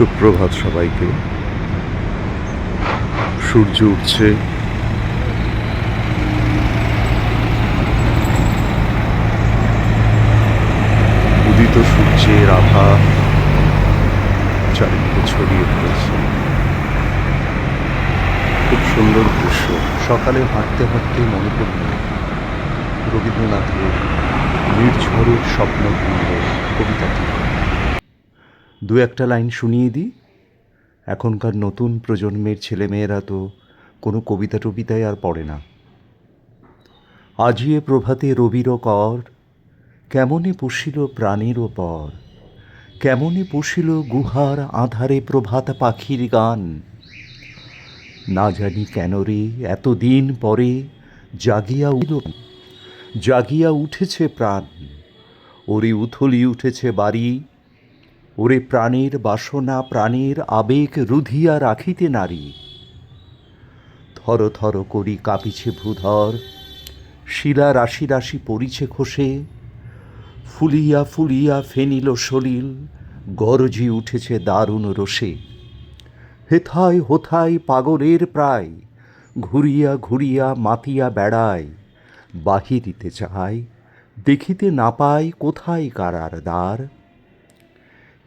সুপ্রভাত সবাইকে। সূর্য উঠছে। উদিত সূর্যের আভা চারিদিকে ছড়িয়ে পড়েছে। খুব সুন্দর দৃশ্য। সকালে হাঁটতে হাঁটতে মনে পড়ল রবীন্দ্রনাথের নির্ঝরের স্বপ্নভঙ্গ কবিতাটি দু একটা লাইন শুনিয়ে দিই। এখনকার নতুন প্রজন্মের ছেলেমেয়েরা তো কোনো কবিতা টবিতায় আর পড়ে না। আজিয়ে প্রভাতে রবির কর, কেমনে পুষিল প্রাণের পর, কেমনে পুষিল গুহার আধারে প্রভাত পাখির গান। না জানি কেন রে, এতদিন পরে জাগিয়া উঠল জাগিয়া উঠেছে প্রাণ, ওরে উথলি উঠেছে বাড়ি ওরে প্রাণের বাসনা, প্রাণের আবেগ রুধিয়া রাখিতে নারী। থর থর করি কাঁপিছে ভূধর, শিলা রাশি রাশি পড়িছে খসে, ফুলিয়া ফুলিয়া ফেনিল সলিল, গরজি উঠেছে দারুণ রোষে। হেথায় হোথায় পাগলের প্রায়, ঘুরিয়া ঘুরিয়া মাতিয়া বেড়ায়, বাহিরিতে চায়, দেখিতে না পায় কোথায় কারার দ্বার।